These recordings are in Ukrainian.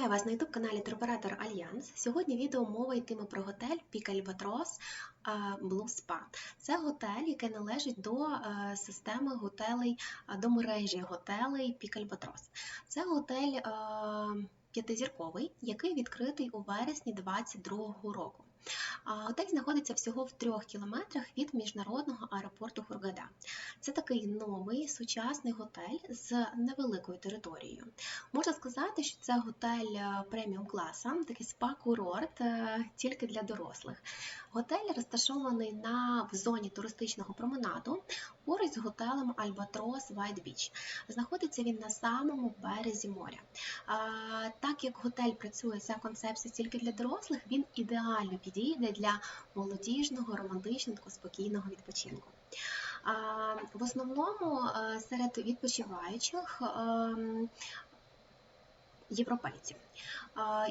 Вітаю вас на youtube каналі Туроператор Альянс. Сьогодні відео мова йтиме про готель Пік Альбатрос Blue Spa. Це готель, який належить до е, системи готелей, до мережі готелей Пік Альбатрос. Це готель е, п'ятизірковий, який відкритий у вересні 2022 року. Готель знаходиться всього в трьох кілометрах від міжнародного аеропорту Хургада. Це такий новий сучасний готель з невеликою територією. Можна сказати, що це готель е, преміум класа, такий спа-курорт е, тільки для дорослих. Готель розташований на в зоні туристичного променаду поруч з готелем Альбатрос White Beach. Знаходиться він на самому березі моря. А, Так як готель працює за концепцією тільки для дорослих, він ідеально підійде для молодіжного, романтичного, спокійного відпочинку. В основному е, серед відпочиваючих ем, європейців.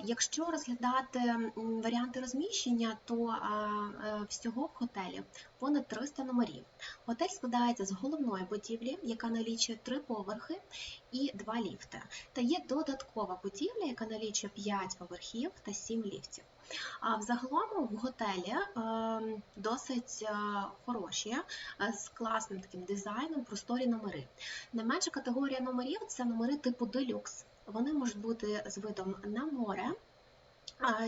Якщо розглядати варіанти розміщення, то е, всього в готелі понад 300 номерів. Готель складається з головної будівлі, яка налічує три поверхи і два ліфти. Та є додаткова будівля, яка налічує 5 поверхів та 7 ліфтів. А взагалом в готелі ем, досить е, хороші, е, з класним таким дизайном, просторі номери. Не менша категорія номерів це номери типу делюкс. Вони можуть бути з видом на море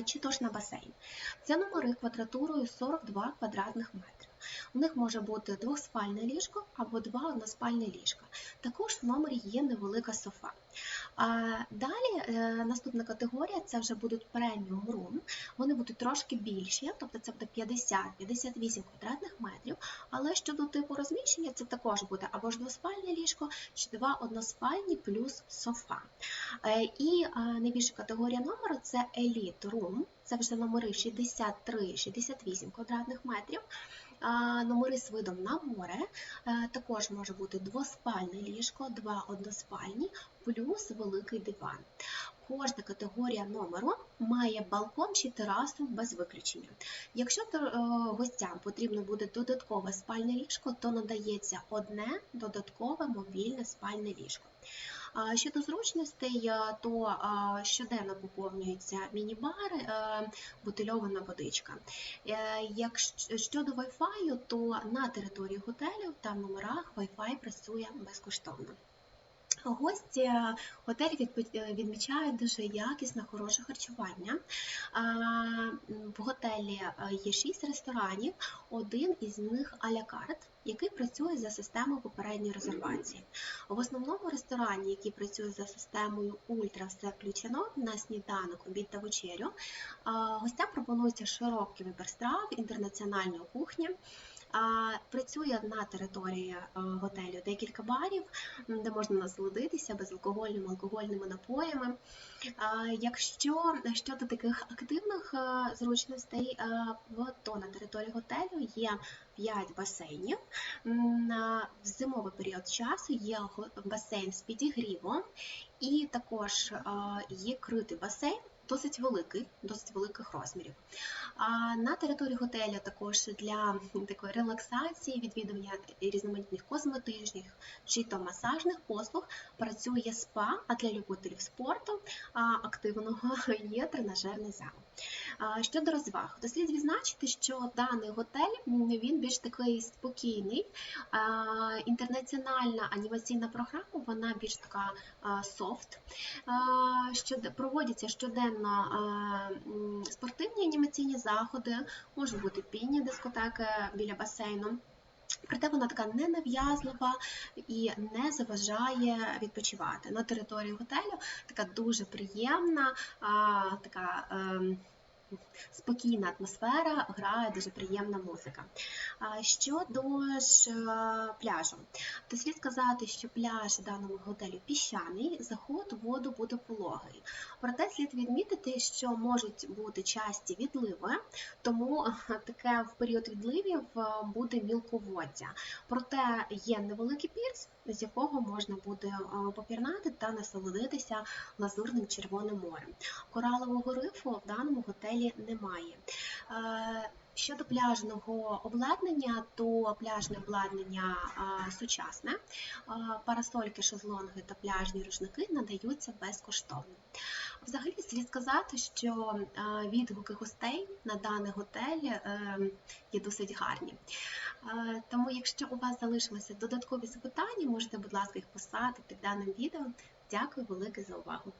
чи то на басейн. Це номери квадратурою 42 квадратних метрів. У них може бути двохспальне ліжко або два односпальні ліжка. Також в номері є невелика софа. Далі е, наступна категорія це вже будуть преміум рум. Вони будуть трошки більші, тобто це буде 50-58 квадратних метрів. Але щодо типу розміщення, це також буде або ж двоспальне ліжко, чи два односпальні плюс софа. Е, і найбільша категорія номеру це Elite Room. Це вже номери 63-68 квадратних метрів номери з видом на море. Е, також може бути двоспальне ліжко, два односпальні, плюс великий диван. Кожна категорія номеру має балкон чи терасу без виключення. Якщо е, гостям потрібно буде додаткове спальне ліжко, то надається одне додаткове мобільне спальне ліжко. Щодо зручностей, е, то щоденно поповнюються міні-бар, е, бутильована водичка. Якщо щодо Wi-Fi, то на території готелю та в номерах Wi-Fi працює безкоштовно. Гості готель е, відмічають дуже якісне, хороше харчування. В готелі е, є шість ресторанів, один із них алякарт, який працює за системою попередньої резервації. В основному ресторані, який працює за системою Ультра, все включено на сніданок, обід та вечерю. Гостям пропонується широкий вибір страв, інтернаціональної кухні. Працює на території е, готелю декілька барів, де можна насолодитися безалкогольними алкогольними напоями. Якщо щодо таких активних е, зручностей, е, то на території готелю є 5 басейнів. В зимовий період часу є басейн з підігрівом, і також є критий басейн досить великий, досить великих розмірів. А на території готеля також для такої релаксації, відвідування різноманітних косметичних чи то масажних послуг працює спа, а для любителів спорту активного є тренажерний зал. Щодо розваг, то слід відзначити, що даний готель він більш такий спокійний. Інтернаціональна анімаційна програма, вона більш така софт. Проводяться щоденно спортивні анімаційні заходи, можуть бути пінні дискотеки біля басейну. Проте вона така ненав'язлива і не заважає відпочивати. На території готелю така дуже приємна, така. Ем, спокійна атмосфера, грає дуже приємна музика. Щодо ж е, пляжу, то слід сказати, що пляж в даному готелі піщаний, заход у воду буде пологий. Проте слід відмітити, що можуть бути часті відливи, тому таке в період відливів е, буде мілководдя. Проте є невеликий пірс, з якого можна буде е, попірнати та насолодитися лазурним червоним морем. Коралового рифу в даному готелі немає. Е, Щодо пляжного обладнання, то пляжне обладнання сучасне, парасольки, шезлонги та пляжні рушники надаються безкоштовно. Взагалі слід сказати, що відгуки гостей на даний готель е, є досить гарні. Е, Тому, якщо у вас залишилися додаткові запитання, можете, будь ласка, їх писати під даним відео. Дякую велике за увагу.